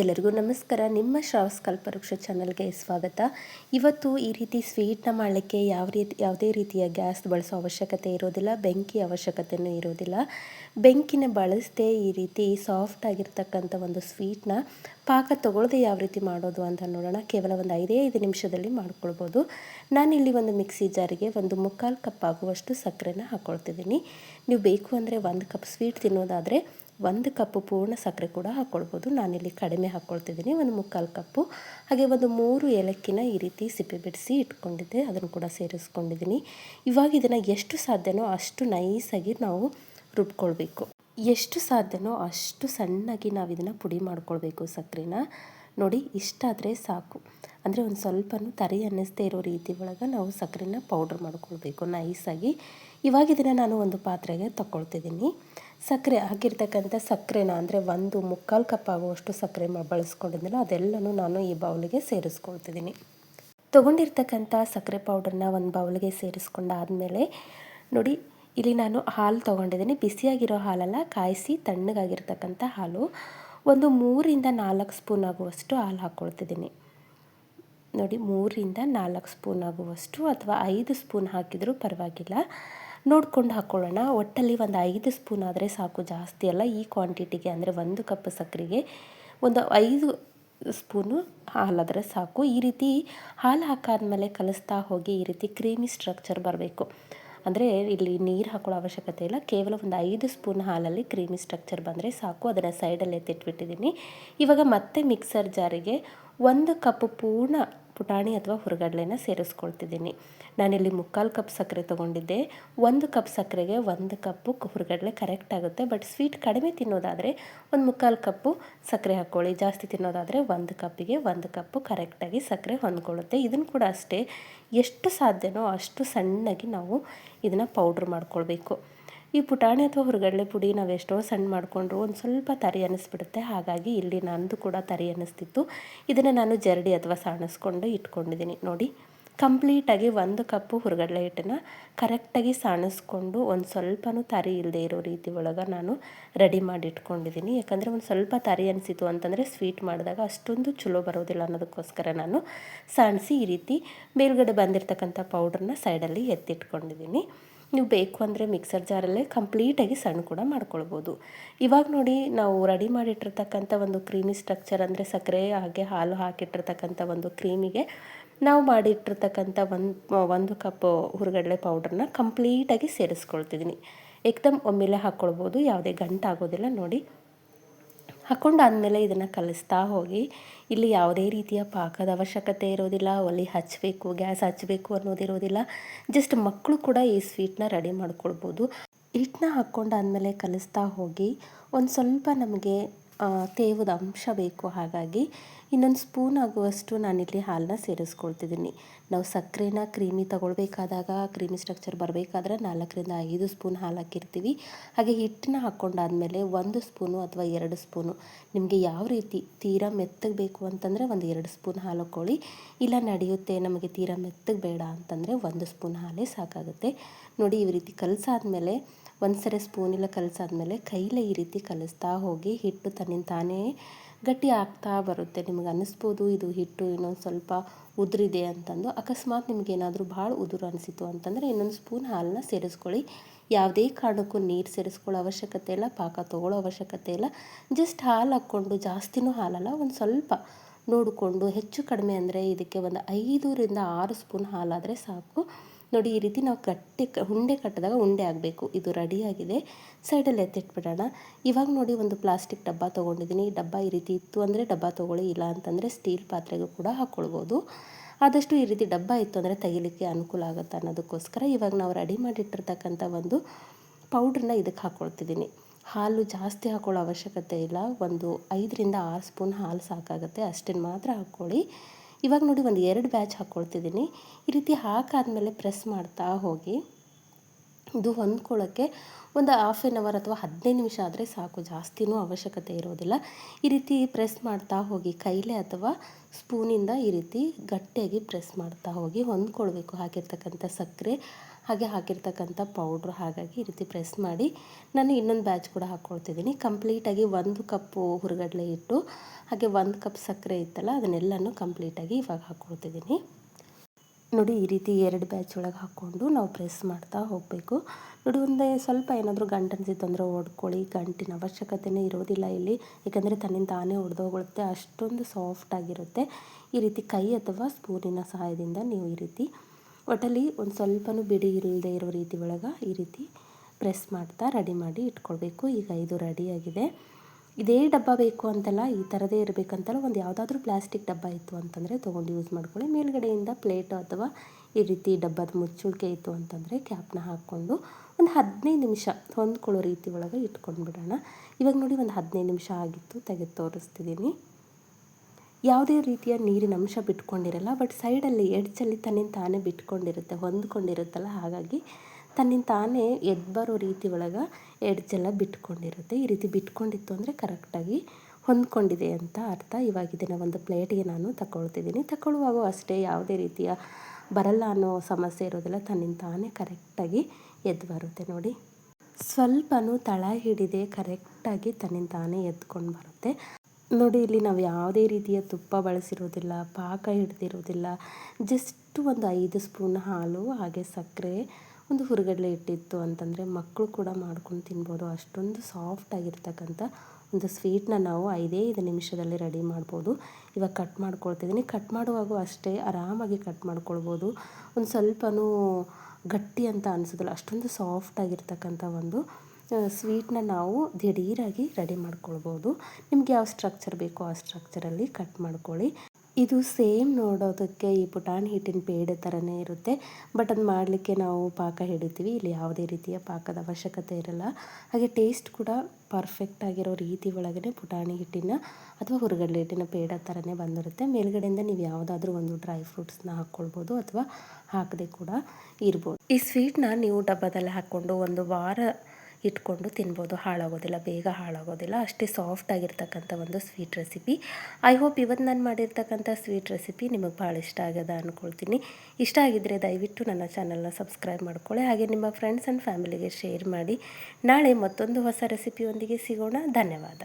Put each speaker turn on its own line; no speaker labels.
ಎಲ್ಲರಿಗೂ ನಮಸ್ಕಾರ. ನಿಮ್ಮ ಶ್ರಾವಸ್ ಕಲ್ಪವೃಕ್ಷ ಚಾನಲ್ಗೆ ಸ್ವಾಗತ. ಇವತ್ತು ಈ ರೀತಿ ಸ್ವೀಟ್ನ ಮಾಡಲಿಕ್ಕೆ ಯಾವ ರೀತಿ, ಯಾವುದೇ ರೀತಿಯ ಗ್ಯಾಸ್ ಬಳಸೋ ಅವಶ್ಯಕತೆ ಇರೋದಿಲ್ಲ, ಬೆಂಕಿ ಅವಶ್ಯಕತೆಯೂ ಇರೋದಿಲ್ಲ. ಬೆಂಕಿನ ಬಳಸದೆ ಈ ರೀತಿ ಸಾಫ್ಟ್ ಆಗಿರ್ತಕ್ಕಂಥ ಒಂದು ಸ್ವೀಟ್ನ ಪಾಕ ತಗೊಳ್ಳದೆ ಯಾವ ರೀತಿ ಮಾಡೋದು ಅಂತ ನೋಡೋಣ. ಕೇವಲ ಒಂದು ಐದೇ ಐದು ನಿಮಿಷದಲ್ಲಿ ಮಾಡ್ಕೊಳ್ಬೋದು. ನಾನಿಲ್ಲಿ ಒಂದು ಮಿಕ್ಸಿ ಜಾರಿಗೆ ಒಂದು ಮುಕ್ಕಾಲು ಕಪ್ ಆಗುವಷ್ಟು ಸಕ್ಕರೆನ ಹಾಕ್ಕೊಳ್ತಿದ್ದೀನಿ ನೀವು ಬೇಕು ಅಂದರೆ ಒಂದು ಕಪ್ ಸ್ವೀಟ್ ತಿನ್ನೋದಾದರೆ ಒಂದು ಕಪ್ಪು ಪೂರ್ಣ ಸಕ್ಕರೆ ಕೂಡ ಹಾಕ್ಕೊಳ್ಬೋದು ನಾನಿಲ್ಲಿ ಕಡಿಮೆ ಹಾಕ್ಕೊಳ್ತಿದ್ದೀನಿ ಒಂದು ಮುಕ್ಕಾಲು ಕಪ್ಪು. ಹಾಗೆ ಒಂದು ಮೂರು ಏಲಕ್ಕಿನ ಈ ರೀತಿ ಸಿಪ್ಪೆ ಬಿಡಿಸಿ ಇಟ್ಕೊಂಡಿದ್ದೆ. ಅದನ್ನು ಕೂಡ ಸೇರಿಸ್ಕೊಂಡಿದ್ದೀನಿ. ಇವಾಗ ಇದನ್ನು ಎಷ್ಟು ಸಾಧ್ಯನೋ ಅಷ್ಟು ನೈಸಾಗಿ ನಾವು ರುಬ್ಕೊಳ್ಬೇಕು. ಎಷ್ಟು ಸಾಧ್ಯನೋ ಅಷ್ಟು ಸಣ್ಣಾಗಿ ನಾವು ಇದನ್ನು ಪುಡಿ ಮಾಡ್ಕೊಳ್ಬೇಕು ಸಕ್ಕರೆನ. ನೋಡಿ ಇಷ್ಟಾದರೆ ಸಾಕು. ಅಂದರೆ ಒಂದು ಸ್ವಲ್ಪನೂ ತರಿ ಅನ್ನಿಸ್ದೇ ಇರೋ ರೀತಿ ಒಳಗೆ ನಾವು ಸಕ್ಕರೆನ ಪೌಡ್ರ್ ಮಾಡ್ಕೊಳ್ಬೇಕು ನೈಸಾಗಿ. ಇವಾಗ ಇದನ್ನು ನಾನು ಒಂದು ಪಾತ್ರೆಗೆ ತಗೊಳ್ತಿದ್ದೀನಿ ಸಕ್ಕರೆ ಆಗಿರ್ತಕ್ಕಂಥ ಸಕ್ಕರೆನ ಅಂದರೆ ಒಂದು ಮುಕ್ಕಾಲು ಕಪ್ ಆಗುವಷ್ಟು ಸಕ್ಕರೆ ಬಳಸ್ಕೊಂಡಿದ್ದೀನೋ ಅದೆಲ್ಲನೂ ನಾನು ಈ ಬೌಲಿಗೆ ಸೇರಿಸ್ಕೊಳ್ತಿದ್ದೀನಿ. ತೊಗೊಂಡಿರ್ತಕ್ಕಂಥ ಸಕ್ಕರೆ ಪೌಡರ್ನ ಒಂದು ಬೌಲಿಗೆ ಸೇರಿಸ್ಕೊಂಡಾದಮೇಲೆ ನೋಡಿ, ಇಲ್ಲಿ ನಾನು ಹಾಲು ತೊಗೊಂಡಿದ್ದೀನಿ. ಬಿಸಿಯಾಗಿರೋ ಹಾಲಲ್ಲ, ಕಾಯಿಸಿ ತಣ್ಣಗಾಗಿರ್ತಕ್ಕಂಥ ಹಾಲು. ಒಂದು ಮೂರಿಂದ ನಾಲ್ಕು ಸ್ಪೂನ್ ಆಗುವಷ್ಟು ಹಾಲು ಹಾಕ್ಕೊಳ್ತಿದ್ದೀನಿ ನೋಡಿ, ಮೂರಿಂದ ನಾಲ್ಕು ಸ್ಪೂನ್ ಆಗುವಷ್ಟು ಅಥವಾ ಐದು ಸ್ಪೂನ್ ಹಾಕಿದರೂ ಪರವಾಗಿಲ್ಲ. ನೋಡ್ಕೊಂಡು ಹಾಕ್ಕೊಳ್ಳೋಣ ಒಟ್ಟಲ್ಲಿ ಒಂದು ಐದು ಸ್ಪೂನ್ ಆದರೆ ಸಾಕು ಜಾಸ್ತಿ ಅಲ್ಲ. ಈ ಕ್ವಾಂಟಿಟಿಗೆ ಅಂದರೆ ಒಂದು ಕಪ್ ಸಕ್ಕರೆಗೆ ಒಂದು ಐದು ಸ್ಪೂನು ಹಾಲಾದರೆ ಸಾಕು. ಈ ರೀತಿ ಹಾಲು ಹಾಕಾದ್ಮೇಲೆ ಕಲಿಸ್ತಾ ಹೋಗಿ ಈ ರೀತಿ ಕ್ರೀಮಿ ಸ್ಟ್ರಕ್ಚರ್ ಬರಬೇಕು. ಅಂದರೆ ಇಲ್ಲಿ ನೀರು ಹಾಕೊಳ್ಳೋ ಅವಶ್ಯಕತೆ ಇಲ್ಲ. ಕೇವಲ ಒಂದು ಐದು ಸ್ಪೂನ್ ಹಾಲಲ್ಲಿ ಕ್ರೀಮಿ ಸ್ಟ್ರಕ್ಚರ್ ಬಂದರೆ ಸಾಕು. ಅದನ್ನು ಸೈಡಲ್ಲಿ ಎತ್ತಿಟ್ಬಿಟ್ಟಿದ್ದೀನಿ ಇವಾಗ ಮತ್ತೆ ಮಿಕ್ಸರ್ ಜಾರಿಗೆ ಒಂದು ಕಪ್ ಪೂರ್ಣ ಪುಟಾಣಿ ಅಥವಾ ಹುರಗಡ್ಲೆನ ಸೇರಿಸ್ಕೊಳ್ತಿದ್ದೀನಿ. ನಾನಿಲ್ಲಿ ಮುಕ್ಕಾಲು ಕಪ್ ಸಕ್ಕರೆ ತೊಗೊಂಡಿದ್ದೆ. ಒಂದು ಕಪ್ ಸಕ್ಕರೆಗೆ ಒಂದು ಕಪ್ಪು ಹುರಗಡ್ಲೆ ಕರೆಕ್ಟ್ ಆಗುತ್ತೆ. ಬಟ್ ಸ್ವೀಟ್ ಕಡಿಮೆ ತಿನ್ನೋದಾದರೆ ಒಂದು ಮುಕ್ಕಾಲು ಕಪ್ಪು ಸಕ್ಕರೆ ಹಾಕ್ಕೊಳ್ಳಿ. ಜಾಸ್ತಿ ತಿನ್ನೋದಾದರೆ ಒಂದು ಕಪ್ಪಿಗೆ ಒಂದು ಕಪ್ಪು ಕರೆಕ್ಟಾಗಿ ಸಕ್ಕರೆ ಹೊಂದ್ಕೊಳ್ಳುತ್ತೆ. ಇದನ್ನು ಕೂಡ ಅಷ್ಟೇ. ಎಷ್ಟು ಸಾಧ್ಯನೋ ಅಷ್ಟು ಸಣ್ಣಗೆ ನಾವು ಇದನ್ನು ಪೌಡ್ರ್ ಮಾಡ್ಕೊಳ್ಬೇಕು. ಈ ಪುಟಾಣಿ ಅಥವಾ ಹುರುಗಡಲೆ ಪುಡಿ ನಾವು ಎಷ್ಟೋ ಸಣ್ಣ ಮಾಡಿಕೊಂಡ್ರು ಒಂದು ಸ್ವಲ್ಪ ತರಿ ಅನ್ನಿಸ್ಬಿಡುತ್ತೆ ಹಾಗಾಗಿ ಇಲ್ಲಿ ನಂದು ಕೂಡ ತರಿ ಅನ್ನಿಸ್ತಿತ್ತು ಇದನ್ನು ನಾನು ಜರಡಿ ಅಥವಾ ಸಾಣಿಸ್ಕೊಂಡು ಇಟ್ಕೊಂಡಿದ್ದೀನಿ. ನೋಡಿ ಕಂಪ್ಲೀಟಾಗಿ ಒಂದು ಕಪ್ಪು ಹುರುಗಡಲೆ ಹಿಟ್ಟನ್ನು ಕರೆಕ್ಟಾಗಿ ಸಾಣಿಸ್ಕೊಂಡು ಒಂದು ಸ್ವಲ್ಪನೂ ತರಿ ಇಲ್ಲದೆ ಇರೋ ರೀತಿ ಒಳಗೆ ನಾನು ರೆಡಿ ಮಾಡಿ ಇಟ್ಕೊಂಡಿದ್ದೀನಿ. ಯಾಕಂದರೆ ಒಂದು ಸ್ವಲ್ಪ ತರಿ ಅನಿಸಿತು ಅಂತಂದರೆ ಸ್ವೀಟ್ ಮಾಡಿದಾಗ ಅಷ್ಟೊಂದು ಚಲೋ ಬರೋದಿಲ್ಲ ಅನ್ನೋದಕ್ಕೋಸ್ಕರ ನಾನು ಸಾಣಿಸಿ ಈ ರೀತಿ ಮೇಲ್ಗಡೆ ಬಂದಿರತಕ್ಕಂಥ ಪೌಡ್ರನ್ನ ಸೈಡಲ್ಲಿ ಎತ್ತಿಟ್ಕೊಂಡಿದ್ದೀನಿ. ನೀವು ಬೇಕು ಅಂದರೆ ಮಿಕ್ಸರ್ ಜಾರಲ್ಲೇ ಕಂಪ್ಲೀಟಾಗಿ ಸಣ್ಣ ಕೂಡ ಮಾಡ್ಕೊಳ್ಬೋದು. ಇವಾಗ ನೋಡಿ ನಾವು ರೆಡಿ ಮಾಡಿಟ್ಟಿರ್ತಕ್ಕಂಥ ಒಂದು ಕ್ರೀಮಿ ಸ್ಟ್ರಕ್ಚರ್ ಅಂದರೆ ಸಕ್ಕರೆ ಹಾಗೆ ಹಾಲು ಹಾಕಿಟ್ಟಿರ್ತಕ್ಕಂಥ ಒಂದು ಕ್ರೀಮಿಗೆ ನಾವು ಮಾಡಿಟ್ಟಿರ್ತಕ್ಕಂಥ ಒಂದು ಒಂದು ಕಪ್ ಹುರುಗಡಲೆ ಪೌಡ್ರನ್ನ ಕಂಪ್ಲೀಟಾಗಿ ಸೇರಿಸ್ಕೊಳ್ತಿದ್ದೀನಿ ಏಕ್ದಮ್ ಒಮ್ಮೆಲೆ ಹಾಕ್ಕೊಳ್ಬೋದು, ಯಾವುದೇ ಗಂಟಾಗೋದಿಲ್ಲ ನೋಡಿ. ಹಾಕ್ಕೊಂಡಾದಮೇಲೆ ಇದನ್ನು ಕಲಿಸ್ತಾ ಹೋಗಿ ಇಲ್ಲಿ ಯಾವುದೇ ರೀತಿಯ ಪಾಕದ ಅವಶ್ಯಕತೆ ಇರೋದಿಲ್ಲ, ಒಲೆ ಹಚ್ಚಬೇಕು ಗ್ಯಾಸ್ ಹಚ್ಚಬೇಕು ಅನ್ನೋದಿರೋದಿಲ್ಲ ಜಸ್ಟ್ ಮಕ್ಕಳು ಕೂಡ ಈ ಸ್ವೀಟ್ನ ರೆಡಿ ಮಾಡ್ಕೊಳ್ಬೋದು. ಹಿಟ್ಟನ್ನ ಹಾಕ್ಕೊಂಡಾದಮೇಲೆ ಕಲಿಸ್ತಾ ಹೋಗಿ ಒಂದು ಸ್ವಲ್ಪ ನಮಗೆ ತೇವದ ಅಂಶ ಬೇಕು, ಹಾಗಾಗಿ ಇನ್ನೊಂದು ಸ್ಪೂನ್ ಆಗುವಷ್ಟು ನಾನಿಲ್ಲಿ ಹಾಲನ್ನ ಸೇರಿಸ್ಕೊಳ್ತಿದ್ದೀನಿ. ನಾವು ಸಕ್ಕರೆನ ಕ್ರೀಮಿ ತಗೊಳ್ಬೇಕಾದಾಗ, ಕ್ರೀಮಿ ಸ್ಟ್ರಕ್ಚರ್ ಬರಬೇಕಾದ್ರೆ ನಾಲ್ಕರಿಂದ ಐದು ಸ್ಪೂನ್ ಹಾಲು ಹಾಕಿರ್ತೀವಿ. ಹಾಗೆ ಹಿಟ್ಟನ್ನ ಹಾಕ್ಕೊಂಡಾದ್ಮೇಲೆ ಒಂದು ಸ್ಪೂನು ಅಥವಾ ಎರಡು ಸ್ಪೂನು ನಿಮಗೆ ಯಾವ ರೀತಿ ತೀರಾ ಮೆತ್ತಗೆ ಬೇಕು ಅಂತಂದರೆ ಒಂದು ಎರಡು ಸ್ಪೂನ್ ಹಾಲು ಹಾಕ್ಕೊಳ್ಳಿ. ಇಲ್ಲ ನಡೆಯುತ್ತೆ, ನಮಗೆ ತೀರಾ ಮೆತ್ತಗೆ ಬೇಡ ಅಂತಂದರೆ ಒಂದು ಸ್ಪೂನ್ ಹಾಲೇ ಸಾಕಾಗುತ್ತೆ. ನೋಡಿ ಈ ರೀತಿ ಕಲಸಾದ್ಮೇಲೆ ಒಂದು ಸರಿ ಸ್ಪೂನಿಲ್ಲ ಕಲಸಾದ್ಮೇಲೆ ಕೈಲೇ ಈ ರೀತಿ ಕಲಿಸ್ತಾ ಹೋಗಿ ಹಿಟ್ಟು ತನ್ನಿಂದ ತಾನೇ ಗಟ್ಟಿ ಆಗ್ತಾ ಬರುತ್ತೆ. ನಿಮಗೆ ಅನ್ನಿಸ್ಬೋದು, ಇದು ಹಿಟ್ಟು ಇನ್ನೊಂದು ಸ್ವಲ್ಪ ಉದುರಿದೆ ಅಂತಂದು. ಅಕಸ್ಮಾತ್ ನಿಮ್ಗೆ ಏನಾದರೂ ಭಾಳ ಉದುರು ಅನಿಸಿತು ಅಂತಂದರೆ ಇನ್ನೊಂದು ಸ್ಪೂನ್ ಹಾಲನ್ನ ಸೇರಿಸ್ಕೊಳ್ಳಿ. ಯಾವುದೇ ಕಾರಣಕ್ಕೂ ನೀರು ಸೇರಿಸ್ಕೊಳ್ಳೋ ಅವಶ್ಯಕತೆ ಇಲ್ಲ, ಪಾಕ ತೊಗೊಳ್ಳೋ ಅವಶ್ಯಕತೆ ಇಲ್ಲ. ಜಸ್ಟ್ ಹಾಲು ಹಾಕ್ಕೊಂಡು, ಜಾಸ್ತಿನೂ ಹಾಲಲ್ಲ, ಒಂದು ಸ್ವಲ್ಪ ನೋಡಿಕೊಂಡು, ಹೆಚ್ಚು ಕಡಿಮೆ ಅಂದರೆ ಇದಕ್ಕೆ ಒಂದು ಐದರಿಂದ ಆರು ಸ್ಪೂನ್ ಹಾಲಾದರೆ ಸಾಕು. ನೋಡಿ, ಈ ರೀತಿ ನಾವು ಕಟ್ಟಿ ಉಂಡೆ ಕಟ್ಟಿದಾಗ ಉಂಡೆ ಆಗಬೇಕು. ಇದು ರೆಡಿಯಾಗಿದೆ ಸೈಡಲ್ಲಿ ಎತ್ತಿಟ್ಬಿಡೋಣ ಇವಾಗ ನೋಡಿ, ಒಂದು ಪ್ಲಾಸ್ಟಿಕ್ ಡಬ್ಬ ತೊಗೊಂಡಿದ್ದೀನಿ. ಈ ಡಬ್ಬ ಈ ರೀತಿ ಇತ್ತು ಅಂದರೆ ಡಬ್ಬ ತೊಗೊಳ್ಳಿ, ಇಲ್ಲ ಅಂತಂದರೆ ಸ್ಟೀಲ್ ಪಾತ್ರೆಗೂ ಕೂಡ ಹಾಕ್ಕೊಳ್ಬೋದು ಆದಷ್ಟು ಈ ರೀತಿ ಡಬ್ಬ ಇತ್ತು ಅಂದರೆ ತೆಗಿಲಿಕ್ಕೆ ಅನುಕೂಲ ಆಗುತ್ತೆ ಅನ್ನೋದಕ್ಕೋಸ್ಕರ ಇವಾಗ ನಾವು ರೆಡಿ ಮಾಡಿಟ್ಟಿರ್ತಕ್ಕಂಥ ಒಂದು ಪೌಡ್ರನ್ನ ಇದಕ್ಕೆ ಹಾಕ್ಕೊಳ್ತಿದ್ದೀನಿ ಹಾಲು ಜಾಸ್ತಿ ಹಾಕ್ಕೊಳ್ಳೋ ಅವಶ್ಯಕತೆ ಇಲ್ಲ. ಒಂದು ಐದರಿಂದ ಆರು ಸ್ಪೂನ್ ಹಾಲು ಸಾಕಾಗುತ್ತೆ. ಅಷ್ಟನ್ನು ಮಾತ್ರ ಹಾಕ್ಕೊಳ್ಳಿ. ಇವಾಗ ನೋಡಿ ಒಂದು ಎರಡು ಬ್ಯಾಚ್ ಹಾಕ್ಕೊಳ್ತಿದ್ದೀನಿ. ಈ ರೀತಿ ಹಾಕಾದಮೇಲೆ ಪ್ರೆಸ್ ಮಾಡ್ತಾ ಹೋಗಿ. ಇದು ಹೊಂದ್ಕೊಳ್ಳೋಕ್ಕೆ ಒಂದು ಹಾಫ್ ಆನ್ ಅವರ್ ಅಥವಾ ಹದಿನೈದು ನಿಮಿಷ ಆದರೆ ಸಾಕು. ಜಾಸ್ತಿನೂ ಅವಶ್ಯಕತೆ ಇರೋದಿಲ್ಲ. ಈ ರೀತಿ ಪ್ರೆಸ್ ಮಾಡ್ತಾ ಹೋಗಿ, ಕೈಲೇ ಅಥವಾ ಸ್ಪೂನಿಂದ ಈ ರೀತಿ ಗಟ್ಟಿಯಾಗಿ ಪ್ರೆಸ್ ಮಾಡ್ತಾ ಹೋಗಿ ಹೊಂದ್ಕೊಳ್ಬೇಕು. ಹಾಕಿರ್ತಕ್ಕಂಥ ಸಕ್ಕರೆ ಹಾಗೆ ಹಾಕಿರ್ತಕ್ಕಂಥ ಪೌಡ್ರು ಹಾಗಾಗಿ ಈ ರೀತಿ ಪ್ರೆಸ್ ಮಾಡಿ ನಾನು ಇನ್ನೊಂದು ಬ್ಯಾಚ್ ಕೂಡ ಹಾಕ್ಕೊಳ್ತಿದ್ದೀನಿ. ಕಂಪ್ಲೀಟಾಗಿ ಒಂದು ಕಪ್ಪು ಹುರುಗಡಲೆ ಇಟ್ಟು ಹಾಗೆ ಒಂದು ಕಪ್ ಸಕ್ಕರೆ ಇತ್ತಲ್ಲ, ಅದನ್ನೆಲ್ಲನೂ ಕಂಪ್ಲೀಟಾಗಿ ಇವಾಗ ಹಾಕ್ಕೊಳ್ತಿದ್ದೀನಿ. ನೋಡಿ, ಈ ರೀತಿ ಎರಡು ಬ್ಯಾಚ್ ಒಳಗೆ ಹಾಕ್ಕೊಂಡು ನಾವು ಪ್ರೆಸ್ ಮಾಡ್ತಾ ಹೋಗಬೇಕು. ನೋಡಿ, ಒಂದೇ ಸ್ವಲ್ಪ ಏನಾದರೂ ಗಂಟನ್ಸಿ ತೊಂದರೆ ಅಂದರೆ ಹೊಡ್ಕೊಳ್ಳಿ ಗಂಟಿನ ಅವಶ್ಯಕತೆಯೇ ಇರೋದಿಲ್ಲ ಇಲ್ಲಿ. ಏಕೆಂದರೆ ತನ್ನಿಂದ ತಾನೇ ಒಡೆದೋಗುತ್ತೆ ಅಷ್ಟೊಂದು ಸಾಫ್ಟಾಗಿರುತ್ತೆ ಈ ರೀತಿ ಕೈ ಅಥವಾ ಸ್ಪೂನಿನ ಸಹಾಯದಿಂದ ನೀವು ಈ ರೀತಿ ಒಟ್ಟಲ್ಲಿ ಒಂದು ಸ್ವಲ್ಪನೂ ಬಿಡಿ ಇಲ್ಲದೆ ಇರೋ ರೀತಿ ಒಳಗೆ ಈ ರೀತಿ ಪ್ರೆಸ್ ಮಾಡ್ತಾ ರೆಡಿ ಮಾಡಿ ಇಟ್ಕೊಳ್ಬೇಕು. ಈಗ ಇದು ರೆಡಿಯಾಗಿದೆ ಇದೇ ಡಬ್ಬ ಬೇಕು ಅಂತಲ್ಲ, ಈ ಥರದೇ ಇರಬೇಕಂತಲ್ಲ, ಒಂದು ಯಾವುದಾದ್ರೂ ಪ್ಲಾಸ್ಟಿಕ್ ಡಬ್ಬ ಇತ್ತು ಅಂತಂದರೆ ತೊಗೊಂಡು ಯೂಸ್ ಮಾಡ್ಕೊಳ್ಳಿ. ಮೇಲ್ಗಡೆಯಿಂದ ಪ್ಲೇಟ್ ಅಥವಾ ಈ ರೀತಿ ಡಬ್ಬದ ಮುಚ್ಚುಳಿಕೆ ಇತ್ತು ಅಂತಂದರೆ ಕ್ಯಾಪ್ನ ಹಾಕ್ಕೊಂಡು ಒಂದು ಹದಿನೈದು ನಿಮಿಷ ಹೊಂದ್ಕೊಳ್ಳೋ ರೀತಿ ಒಳಗೆ ಇಟ್ಕೊಂಡು ಬಿಡೋಣ ಇವಾಗ ನೋಡಿ ಒಂದು ಹದಿನೈದು ನಿಮಿಷ ಆಗಿತ್ತು, ತೆಗೆದು ತೋರಿಸ್ತಿದ್ದೀನಿ ಯಾವುದೇ ರೀತಿಯ ನೀರಿನ ಅಂಶ ಬಿಟ್ಕೊಂಡಿರಲ್ಲ ಬಟ್ ಸೈಡಲ್ಲಿ ಎಡ್ಜಲ್ಲಿ ತನ್ನಿಂದ ತಾನೇ ಬಿಟ್ಕೊಂಡಿರುತ್ತೆ, ಹೊಂದ್ಕೊಂಡಿರುತ್ತಲ್ಲ, ಹಾಗಾಗಿ ತನ್ನಿಂದ ತಾನೇ ಎದ್ದು ಬರೋ ರೀತಿ ಒಳಗೆ ಎಡ್ಜೆಲ್ಲ ಬಿಟ್ಕೊಂಡಿರುತ್ತೆ. ಈ ರೀತಿ ಬಿಟ್ಕೊಂಡಿತ್ತು ಅಂದರೆ ಕರೆಕ್ಟಾಗಿ ಹೊಂದ್ಕೊಂಡಿದೆ ಅಂತ ಅರ್ಥ. ಇವಾಗ ಇದನ್ನು ಒಂದು ಪ್ಲೇಟಿಗೆ ನಾನು ತಗೊಳ್ತಿದ್ದೀನಿ ತಗೊಳ್ಳುವಾಗ ಅಷ್ಟೇ ಯಾವುದೇ ರೀತಿಯ ಬರಲ್ಲ ಅನ್ನೋ ಸಮಸ್ಯೆ ಇರೋದಿಲ್ಲ, ತನ್ನಿಂದ ತಾನೇ ಕರೆಕ್ಟಾಗಿ ಎದ್ದು ಬರುತ್ತೆ ನೋಡಿ. ಸ್ವಲ್ಪನೂ ತಳ ಹಿಡಿದೆ ಕರೆಕ್ಟಾಗಿ ತನ್ನಿಂದ ತಾನೇ ಎದ್ಕೊಂಡು ಬರುತ್ತೆ. ನೋಡಿ, ಇಲ್ಲಿ ನಾವು ಯಾವುದೇ ರೀತಿಯ ತುಪ್ಪ ಬಳಸಿರೋದಿಲ್ಲ, ಪಾಕ ಹಿಡ್ದಿರೋದಿಲ್ಲ. ಜಸ್ಟ್ ಒಂದು ಐದು ಸ್ಪೂನ್ ಹಾಲು, ಹಾಗೆ ಸಕ್ಕರೆ, ಒಂದು ಹುರುಗಡ್ಲೆ ಇಟ್ಟಿತ್ತು ಅಂತಂದರೆ ಮಕ್ಕಳು ಕೂಡ ಮಾಡ್ಕೊಂಡು ತಿನ್ಬೋದು. ಅಷ್ಟೊಂದು ಸಾಫ್ಟಾಗಿರ್ತಕ್ಕಂಥ ಒಂದು ಸ್ವೀಟ್ನ ನಾವು ಐದೇ ಐದು ನಿಮಿಷದಲ್ಲಿ ರೆಡಿ ಮಾಡ್ಬೋದು. ಇವಾಗ ಕಟ್ ಮಾಡ್ಕೊಳ್ತಿದ್ದೀನಿ. ಕಟ್ ಮಾಡುವಾಗ ಅಷ್ಟೇ ಆರಾಮಾಗಿ ಕಟ್ ಮಾಡ್ಕೊಳ್ಬೋದು. ಒಂದು ಸ್ವಲ್ಪನೂ ಗಟ್ಟಿ ಅಂತ ಅನಿಸೋದಿಲ್ಲ. ಅಷ್ಟೊಂದು ಸಾಫ್ಟ್ ಸಾಫ್ಟಾಗಿರ್ತಕ್ಕಂಥ ಒಂದು ಸ್ವೀಟ್ನ ನಾವು ದಿಢೀರಾಗಿ ರೆಡಿ ಮಾಡ್ಕೊಳ್ಬೋದು. ನಿಮ್ಗೆ ಯಾವ ಸ್ಟ್ರಕ್ಚರ್ ಬೇಕೋ ಆ ಸ್ಟ್ರಕ್ಚರಲ್ಲಿ ಕಟ್ ಮಾಡ್ಕೊಳ್ಳಿ. ಇದು ಸೇಮ್ ನೋಡೋದಕ್ಕೆ ಈ ಪುಟಾಣಿ ಹಿಟ್ಟಿನ ಪೇಡೆ ಥರನೇ ಇರುತ್ತೆ. ಬಟ್ ಅದು ಮಾಡಲಿಕ್ಕೆ ನಾವು ಪಾಕ ಹಿಡಿತೀವಿ. ಇಲ್ಲಿ ಯಾವುದೇ ರೀತಿಯ ಪಾಕದ ಅವಶ್ಯಕತೆ ಇರಲ್ಲ. ಹಾಗೆ ಟೇಸ್ಟ್ ಕೂಡ ಪರ್ಫೆಕ್ಟ್ ಆಗಿರೋ ರೀತಿ ಒಳಗಡೆ ಪುಟಾಣಿ ಹಿಟ್ಟಿನ ಅಥವಾ ಹುರುಗಡಲೆ ಹಿಟ್ಟಿನ ಪೇಡ ಥರನೇ ಬಂದಿರುತ್ತೆ. ಮೇಲ್ಗಡೆಯಿಂದ ನೀವು ಯಾವುದಾದ್ರೂ ಒಂದು ಡ್ರೈ ಫ್ರೂಟ್ಸ್ನ ಹಾಕ್ಕೊಳ್ಬೋದು ಅಥವಾ ಹಾಕದೆ ಕೂಡ ಇರ್ಬೋದು. ಈ ಸ್ವೀಟ್ನ ನೀವು ಡಬ್ಬದಲ್ಲಿ ಹಾಕ್ಕೊಂಡು ಒಂದು ವಾರ ಇಟ್ಕೊಂಡು ತಿನ್ಬೋದು, ಹಾಳಾಗೋದಿಲ್ಲ, ಬೇಗ ಹಾಳಾಗೋದಿಲ್ಲ. ಅಷ್ಟೇ ಸಾಫ್ಟ್ ಆಗಿರ್ತಕ್ಕಂಥ ಒಂದು ಸ್ವೀಟ್ ರೆಸಿಪಿ ಐ ಹೋಪ್ ಇವತ್ತು ನಾನು ಮಾಡಿರ್ತಕ್ಕಂಥ ಸ್ವೀಟ್ ರೆಸಿಪಿ ನಿಮಗೆ ಭಾಳ ಇಷ್ಟ ಆಗ್ಯದ ಅಂದ್ಕೊಳ್ತೀನಿ ಇಷ್ಟ ಆಗಿದ್ದರೆ ದಯವಿಟ್ಟು ನನ್ನ ಚಾನಲ್ನ ಸಬ್ಸ್ಕ್ರೈಬ್ ಮಾಡ್ಕೊಳ್ಳಿ, ಹಾಗೆ ನಿಮ್ಮ ಫ್ರೆಂಡ್ಸ್ ಆ್ಯಂಡ್ ಫ್ಯಾಮಿಲಿಗೆ ಶೇರ್ ಮಾಡಿ. ನಾಳೆ ಮತ್ತೊಂದು ಹೊಸ ರೆಸಿಪಿಯೊಂದಿಗೆ ಸಿಗೋಣ. ಧನ್ಯವಾದ.